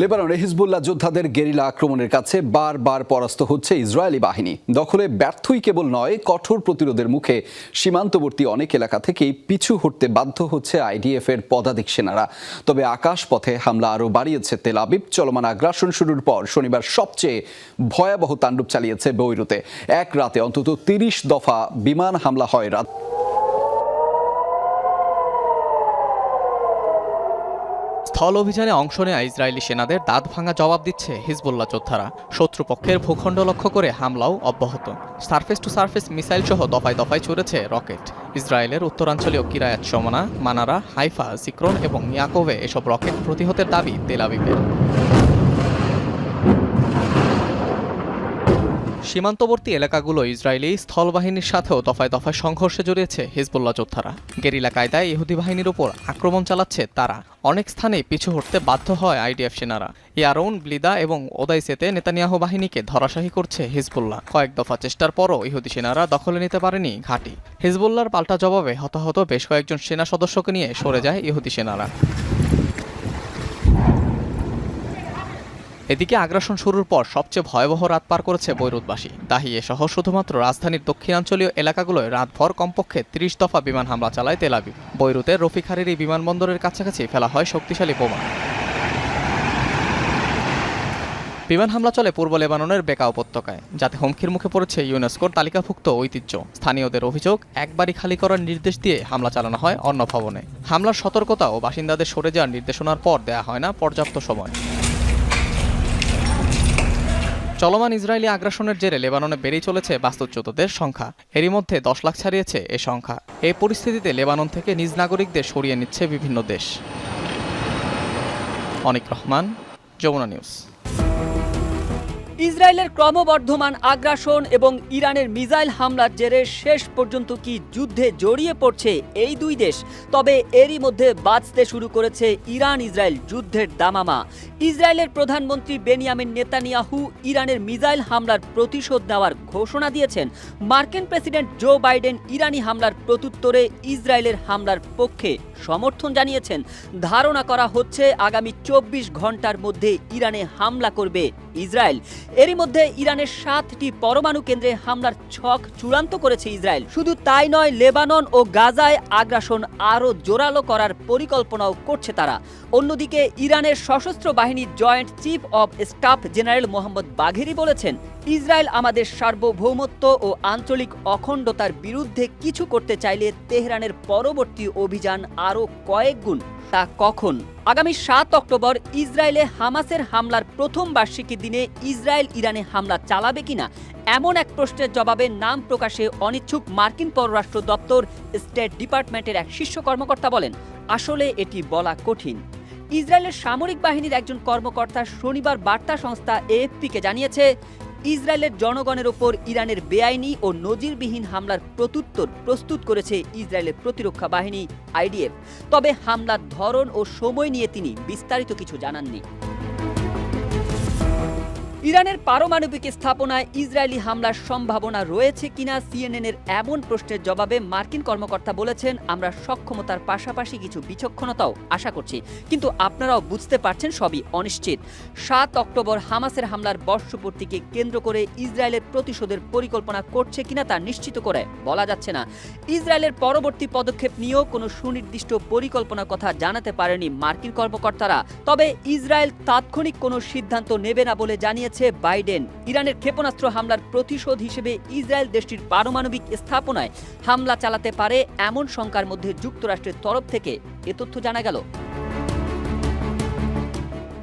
লেবাননে হিজবুল্লাহ যোদ্ধাদের গেরিলা আক্রমণের কাছে বারবার পরাস্ত হচ্ছে ইসরায়েলি বাহিনী। দখলে ব্যর্থই কেবল নয়, কঠোর প্রতিরোধের মুখে সীমান্তবর্তী অনেক এলাকা থেকেই পিছু হটতে বাধ্য হচ্ছে আইডিএফ এর পদাতিক সেনারা। তবে আকাশ পথে হামলা আরও বাড়িয়েছে তেল আবিব। চলমান আগ্রাসন শুরুর পর শনিবার সবচেয়ে ভয়াবহ তাণ্ডব চালিয়েছে বৈরুতে। এক রাতে অন্তত তিরিশ দফা বিমান হামলা হয় রাত স্থল অভিযানে অংশ নেয়া ইসরায়েলি সেনাদের দাঁত ভাঙা জবাব দিচ্ছে হিজবুল্লাহ যোদ্ধারা। শত্রুপক্ষের ভূখণ্ড লক্ষ্য করে হামলাও অব্যাহত। সার্ফেস টু সার্ফেস মিসাইল সহ দফায় দফায় ছুড়েছে রকেট। ইসরায়েলের উত্তরাঞ্চলীয় কিরায়াত সমনা, মানারা, হাইফা, সিক্রন এবং ইয়াকোভে এসব রকেট প্রতিহতের দাবি তেল সীমান্তবর্তী এলাকাগুলো ইসরায়েলি স্থলবাহিনীর সাথেও দফায় দফায় সংঘর্ষে জড়িয়েছে হিজবুল্লাহ যোদ্ধারা। গেরিলা কায়দায় ইহুদি বাহিনীর উপর আক্রমণ চালাচ্ছে তারা। অনেক স্থানে পিছু হটতে বাধ্য হয় আইডিএফ সেনারা। ইয়ারৌন ব্লিদা এবং ওদাইসেতে নেতানিয়াহু বাহিনীকে ধরাশাহী করছে হিজবুল্লাহ। কয়েক দফা চেষ্টার পরও ইহুদি সেনারা দখলে নিতে পারেনি ঘাঁটি। হিজবুল্লাহর পাল্টা জবাবে হতাহত বেশ কয়েকজন সেনা সদস্যকে নিয়ে সরে যায় ইহুদি সেনারা। এদিকে আগ্রাসন শুরুর পর সবচেয়ে ভয়াবহ রাত পার করেছে বৈরুতবাসী। দাহিয়ে সহ শুধুমাত্র রাজধানীর দক্ষিণাঞ্চলীয় এলাকাগুলোয় রাতভর কমপক্ষে ত্রিশ দফা বিমান হামলা চালায় তেলাবি বৈরুতের রফিক হারিরি বিমানবন্দরের কাছাকাছি ফেলা হয় শক্তিশালী বোমা। বিমান হামলা চলে পূর্ব লেবাননের বেকা উপত্যকায়। যাতে হুমকির মুখে পড়েছে ইউনেস্কোর তালিকাভুক্ত ঐতিহ্য। স্থানীয়দের অভিযোগ, একবারই খালি করার নির্দেশ দিয়ে হামলা চালানো হয় অন্য ভবনে। হামলার সতর্কতা ও বাসিন্দাদের সরে যাওয়ার নির্দেশনার পর দেয়া হয় না পর্যাপ্ত সময়। চলমান ইসরায়েলি আগ্রাসনের জেরে লেবাননে বেড়েই চলেছে বাস্তুচ্যুতদের সংখ্যা। এরই মধ্যে দশ লাখ ছাড়িয়েছে এ সংখ্যা। এই পরিস্থিতিতে লেবানন থেকে নিজ নাগরিকদের সরিয়ে নিচ্ছে বিভিন্ন দেশ। অনিক রহমান, যমুনা নিউজ। ইসরায়েলের ক্রমবর্ধমান আগ্রাসন এবং ইরানের মিসাইল হামলার জেরে শেষ পর্যন্ত কি যুদ্ধে জড়িয়ে পড়ছে এই দুই দেশ? তবে এরই মধ্যে বাঁচতে শুরু করেছে ইরান ইসরায়েল যুদ্ধের দামামা। ইসরায়েলের প্রধানমন্ত্রী বেনিয়ামিন নেতানিয়াহু ইরানের মিসাইল হামলার প্রতিশোধ নেওয়ার ঘোষণা দিয়েছেন। মার্কিন প্রেসিডেন্ট জো বাইডেন ইরানি হামলার প্রত্যুত্তরে ইসরায়েলের হামলার পক্ষে সমর্থন জানিয়েছেন। ধারণা করা হচ্ছে আগামী চব্বিশ ঘণ্টার মধ্যে ইরানে হামলা করবে ইসরায়েল। এরই মধ্যে ইরানের সাতটি পরমাণু কেন্দ্রে হামলার ছক চূড়ান্ত করেছে ইসরায়েল। শুধু তাই নয়, লেবানন ও গাজায় আগ্রাসন আরও জোরালো করার পরিকল্পনাও করছে তারা। অন্যদিকে ইরানের সশস্ত্র বাহিনীর joint chief of staff general Mohammad Bagheri বলেছেন, ইসরায়েল আমাদের সার্বভৌমত্ব ও আঞ্চলিক অখণ্ডতার বিরুদ্ধে কিছু করতে চাইলে তেহরানের পরবর্তী অভিযান আরও কয়েক গুণ তা কখন? আগামী সাত অক্টোবর ইসরায়েলে হামাসের হামলার প্রথম বার্ষিকীর দিনে ইসরায়েল ইরানে হামলা চালাবে কিনা? এমন এক প্রশ্নের জবাবে নাম প্রকাশে অনিচ্ছুক মার্কিন পররাষ্ট্র দপ্তর স্টেট ডিপার্টমেন্টের এক শীর্ষ কর্মকর্তা বলেন, আসলে এটি বলা কঠিন। ইসরায়েলের সামরিক বাহিনীর একজন কর্মকর্তা শনিবার বার্তা সংস্থা এএফপিকে জানিয়েছে ইসরায়েলের জনগণের ওপর ইরানের বেআইনি ও নজিরবিহীন হামলার প্রত্যুত্তর প্রস্তুত করেছে ইসরায়েলের প্রতিরক্ষা বাহিনী, আইডিএফ। তবে হামলার ধরন ও সময় নিয়ে তিনি বিস্তারিত কিছু জানাননি। ইরানের পারমাণবিক স্থাপনায় ইসরায়েলি হামলার সম্ভাবনা রয়েছে কিনা সিএনএনের এমন প্রশ্নের জবাবে মার্কিন কর্মকর্তা বলেছেন, আমরা সক্ষমতার পাশাপাশি কিছু বিচক্ষণতাও আশা করছি। কিন্তু আপনারাও বুঝতে পারছেন সবই অনিশ্চিত। সাত অক্টোবর হামাসের হামলার বর্ষপূর্তিকে কেন্দ্র করে ইসরায়েলের প্রতিশোধের পরিকল্পনা করছে কিনা তা নিশ্চিত করে বলা যাচ্ছে না। ইসরায়েলের পরবর্তী পদক্ষেপ নিয়েও কোনো সুনির্দিষ্ট পরিকল্পনার কথা জানাতে পারেনি মার্কিন কর্মকর্তারা। তবে ইসরায়েল তাৎক্ষণিক কোনো সিদ্ধান্ত নেবে না বলে জানিয়েছে বাইডেন। ইরানের ক্ষেপণাস্ত্র হামলার প্রতিশোধ হিসেবে ইসরায়েল দেশটির পারমাণবিক স্থাপনায় হামলা চালাতে পারে এমন শঙ্কার মধ্যে যুক্তরাষ্ট্রের তরফ থেকে এ তথ্য জানা গেল।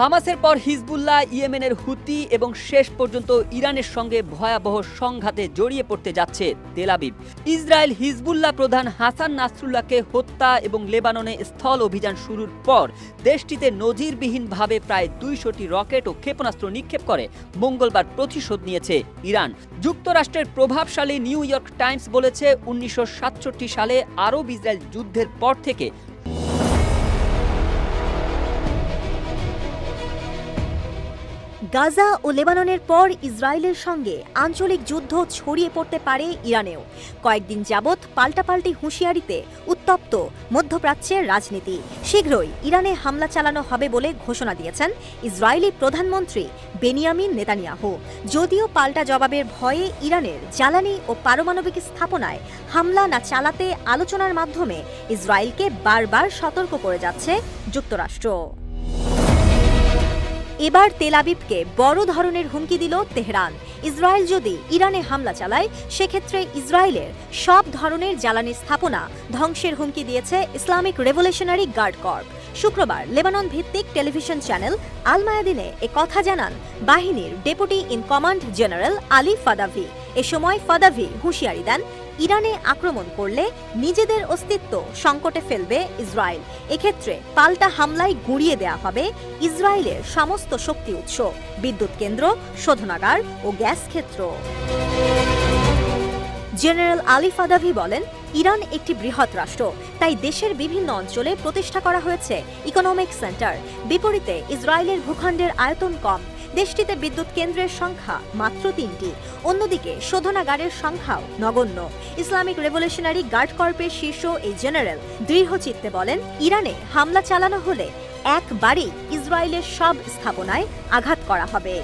হামাসের পর হিজবুল্লাহ, ইয়েমেনের হুতি এবং শেষ পর্যন্ত ইরানের সঙ্গে ভয়াবহ সংঘাতে জড়িয়ে পড়তে যাচ্ছে তেলাবিব ইসরায়েল হিজবুল্লাহ প্রধান হাসান নাসরুল্লাহকে হত্যা এবং লেবাননে স্থল অভিযান শুরুর পর দেশটিতে নজিরবিহীনভাবে প্রায় দুইশোটি রকেট ও ক্ষেপণাস্ত্র নিক্ষেপ করে, মঙ্গলবার প্রতিশোধ নিয়েছে ইরান। যুক্তরাষ্ট্রের প্রভাবশালী নিউ ইয়র্ক টাইমস বলেছে, উনিশশো সাতষট্টি সালে আরব ইসরায়েল যুদ্ধের পর থেকে গাজা ও লেবাননের পর ইসরায়েলের সঙ্গে আঞ্চলিক যুদ্ধ ছড়িয়ে পড়তে পারে ইরানেও। কয়েকদিন যাবৎ পাল্টাপাল্টি হুঁশিয়ারিতে উত্তপ্ত মধ্যপ্রাচ্যের রাজনীতি। শীঘ্রই ইরানে হামলা চালানো হবে বলে ঘোষণা দিয়েছেন ইসরায়েলি প্রধানমন্ত্রী বেনিয়ামিন নেতানিয়াহু। যদিও পাল্টা জবাবের ভয়ে ইরানের জ্বালানি ও পারমাণবিক স্থাপনায় হামলা না চালাতে আলোচনার মাধ্যমে ইসরায়েলকে বারবার সতর্ক করে যাচ্ছে যুক্তরাষ্ট্র। এবার তেল আবিবকে বড় ধরনের হুমকি দিল তেহরান। ইসরায়েল যদি ইরানে হামলা চালায়, সেক্ষেত্রে ইসরায়েলের সব ধরনের জ্বালানি স্থাপনা ধ্বংসের হুমকি দিয়েছে ইসলামিক রেভলিউশনারি গার্ড কর্প। শুক্রবার লেবানন ভিত্তিক টেলিভিশন চ্যানেল আল মায়াদিনে এ কথা জানান বাহিনীর deputy in command general Ali Fadavi. এ সময় ফাদাভি হুঁশিয়ারি দেন ইরানে আক্রমণ করলে নিজেদের অস্তিত্ব সংকটে ফেলবে ইসরায়েল। এক্ষেত্রে পাল্টা হামলায় গুঁড়িয়ে দেয়া হবে ইসরায়েলের সমস্ত শক্তি উৎস, বিদ্যুৎ কেন্দ্র, শোধনাগার ও গ্যাস ক্ষেত্র। জেনারেল আলী ফাদাভি বলেন, ইরান একটি বৃহৎ রাষ্ট্র, তাই দেশের বিভিন্ন অঞ্চলে প্রতিষ্ঠা করা হয়েছে ইকোনমিক সেন্টার। বিপরীতে ইসরায়েলের ভূখণ্ডের আয়তন কম। দেশটিতে বিদ্যুৎ কেন্দ্রের সংখ্যা মাত্র তিনটি। অন্যদিকে শোধনাগারের সংখ্যাও নগণ্য। ইসলামিক রেভলিউশনারি গার্ড কর্পের শীর্ষ এই জেনারেল দৃঢ়চিত্তে বলেন, ইরানে হামলা চালানো হলে একবারেই ইসরায়েলের সব স্থাপনায় আঘাত করা হবে।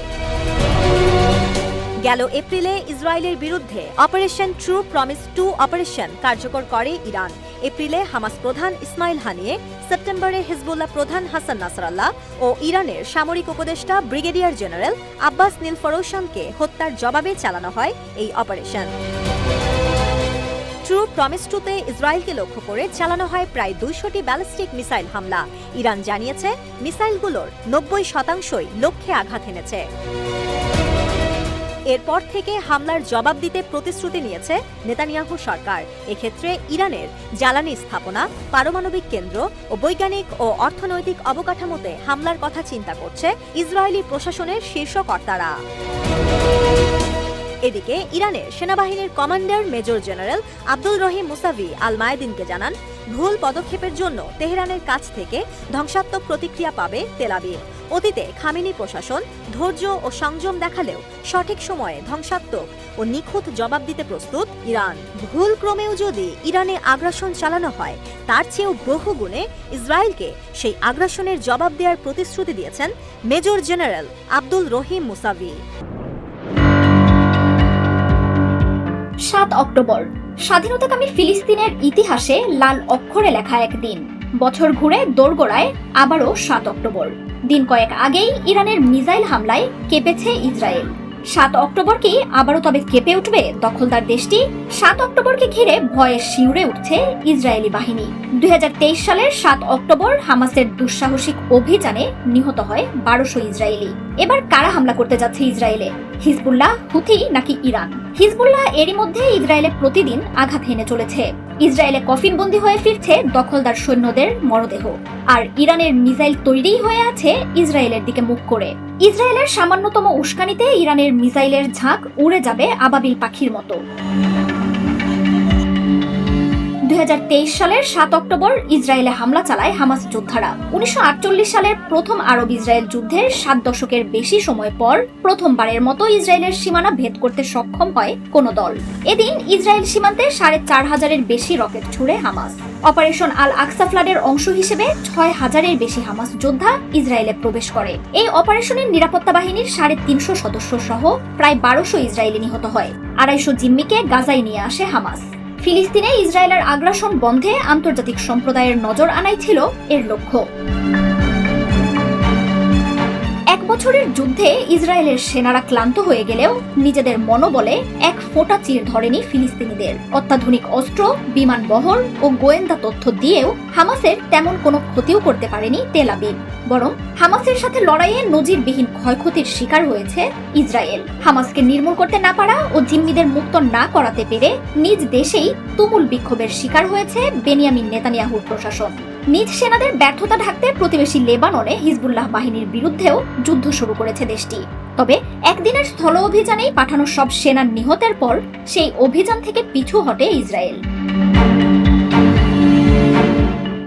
গেল এপ্রিলে ইসরায়েলের বিরুদ্ধে operation true promise two operation কার্যকর করে ইরান। এপ্রিলে হামাস প্রধান ইসমাইল হানিয়ে, সেপ্টেম্বরে হিজবুল্লাহ প্রধান হাসান নাসরাল্লাহ ও ইরানের সামরিক উপদেষ্টা ব্রিগেডিয়ার জেনারেল আব্বাস নীল ফরৌশানকে হত্যার জবাবে চালানো হয় এই অপারেশন। ট্রু প্রমিস টুতে ইসরায়েলকে লক্ষ্য করে চালানো হয় প্রায় দুইশোটি ব্যালিস্টিক মিসাইল হামলা। ইরান জানিয়েছে, মিসাইলগুলোর নব্বই শতাংশই লক্ষ্যে আঘাত এনেছে। এরপর থেকে হামলার জবাব দিতে প্রতিশ্রুতি নিয়েছে নেতানিয়াহু সরকার। এক্ষেত্রে ইরানের জ্বালানি স্থাপনা, পারমাণবিক কেন্দ্র ও বৈজ্ঞানিক ও অর্থনৈতিক অবকাঠামোতে হামলার কথা চিন্তা করছে ইসরায়েলি প্রশাসনের শীর্ষ কর্তারা। এদিকে ইরানের সেনাবাহিনীর commander major general Abdul Rahim Mousavi Al মায়েদিনকে জানান, ভুল পদক্ষেপের জন্য তেহরানের কাছ থেকে ধ্বংসাত্মক প্রতিক্রিয়া পাবে তেলাবিব অতীতে খামেনি প্রশাসন ধৈর্য ও সংযম দেখালেও সঠিক সময়ে ধ্বংসাত্মক ও নিখুঁত জবাব দিতে প্রস্তুত ইরান। ভুল ক্রমেও যদি ইরানে আগ্রাসন চালানো হয়, তার চেয়েও বহুগুণে ইসরায়েলকে সেই আগ্রাসনের জবাব দেওয়ার প্রতিশ্রুতি দিয়েছেন major general Abdul Rahim Mousavi. সাত অক্টোবর। স্বাধীনতাকামী ফিলিস্তিনের ইতিহাসে লাল অক্ষরে লেখা একদিন। বছর ঘুরে দোরগোড়ায় আবারও সাত অক্টোবর। দিন কয়েক আগেই ইরানের মিসাইল হামলায় কেঁপেছে ইসরায়েল। সাত অক্টোবর কি আবারও তবে কেঁপে উঠবে? দখলদার দেশটি সাত অক্টোবরকে ঘিরে ভয়ে শিউরে উঠছে ইসরায়েলি বাহিনী। দুই হাজার তেইশ সালের সাত অক্টোবর হামাসের দুঃসাহসিক অভিযানে নিহত হয় বারোশো ইসরায়েলি। এবার কারা হামলা করতে যাচ্ছে ইসরায়েলে? হিজবুল্লাহ, হুথি নাকি ইরান? হিজবুল্লাহ এরই মধ্যে ইসরায়েলে প্রতিদিন আঘাত হেনে চলেছে। ইসরায়েলে কফিন বন্দি হয়ে ফিরছে দখলদার সৈন্যদের মরদেহ। আর ইরানের মিসাইল তৈরিই হয়ে আছে ইসরায়েলের দিকে মুখ করে। ইসরায়েলের সামান্যতম উস্কানিতে ইরানের মিসাইলের ঝাঁক উড়ে যাবে আবাবিল পাখির মতো। দুই হাজার তেইশ সালের সাত অক্টোবর ইসরায়েলে হামলা চালায় হামাস যোদ্ধারা। উনিশশো সালের প্রথম আরব ইসরায়েল যুদ্ধের সাত দশকের বেশি সময় পর প্রথমবারের মতো ইসরায়েলের সীমানা ভেদ করতে সক্ষম হয় কোন দল। এদিন ইসরায়েল সীমান্তে সাড়ে চার হাজারের বেশি রকেট ছুড়ে হামাস। অপারেশন আল আকসা ফ্লাডের অংশ হিসেবে ছয় হাজারের বেশি হামাস যোদ্ধা ইসরায়েলে প্রবেশ করে। এই অপারেশনের নিরাপত্তা বাহিনীর সাড়ে তিনশো সদস্য সহ প্রায় বারোশো ইসরায়েলি নিহত হয়। আড়াইশো জিম্মিকে গাজায় নিয়ে আসে হামাস। ফিলিস্তিনে ইসরায়েলের আগ্রাসন বন্ধে আন্তর্জাতিক সম্প্রদায়ের নজর আনাই ছিল এর লক্ষ্য। এক বছরের যুদ্ধে ইসরায়েলের সেনারা ক্লান্ত হয়ে গেলেও নিজেদের মনোবলে এক ফোঁটা চির ধরেনি ফিলিস্তিনিদের। অত্যাধুনিক অস্ত্র, বিমান বহর ও গোয়েন্দা তথ্য দিয়েও হামাসের তেমন কোনো ক্ষতিও করতে পারেনি তেল আবিব। বরং হামাসের সাথে লড়াইয়ে নজিরবিহীন ক্ষয়ক্ষতির শিকার হয়েছে ইসরায়েল। হামাসকে নির্মূল করতে না পারা ও জিম্মিদের মুক্ত না করাতে পেরে নিজ দেশেই তুমুল বিক্ষোভের শিকার হয়েছে বেনিয়ামিন নেতানিয়াহুর প্রশাসন। নিজ সেনাদের ব্যর্থতা ঢাকতে প্রতিবেশী লেবাননে হিজবুল্লাহ বাহিনীর বিরুদ্ধেও যুদ্ধ শুরু করেছে দেশটি। তবে একদিনের স্থল অভিযানেই পাঠানো সব সেনার নিহতের পর সেই অভিযান থেকে পিছু হটে ইসরায়েল।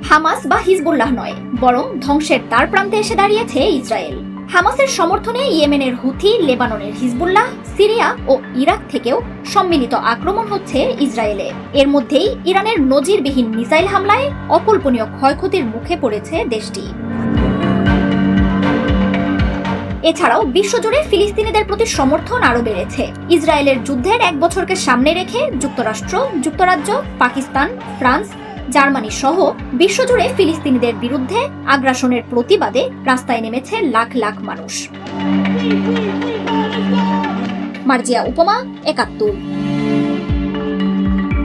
হামাস বা হিজবুল্লাহ নয়, বরং ধ্বংসের তার প্রান্তে এসে দাঁড়িয়েছে ইসরায়েল। হামাসের সমর্থনে ইয়েমেনের হুথি, লেবাননের হিজবুল্লাহ, সিরিয়া ও ইরাক থেকেও সম্মিলিত আক্রমণ হচ্ছে ইসরায়েলে। এর মধ্যেই ইরানের নজিরবিহীন মিসাইল হামলায় অকল্পনীয় ক্ষয়ক্ষতির মুখে পড়েছে দেশটি। এছাড়াও বিশ্বজুড়ে ফিলিস্তিনিদের প্রতি সমর্থন আরও বেড়েছে। ইসরায়েলের যুদ্ধের এক বছরকে সামনে রেখে যুক্তরাষ্ট্র, যুক্তরাজ্য, পাকিস্তান, ফ্রান্স জার্মানি সহ বিশ্বজুড়ে ফিলিস্তিনিদের বিরুদ্ধে আগ্রাসনের প্রতিবাদে রাস্তায় নেমেছে লাখ লাখ মানুষ। মার্জিয়া উপমা, একাত্তর।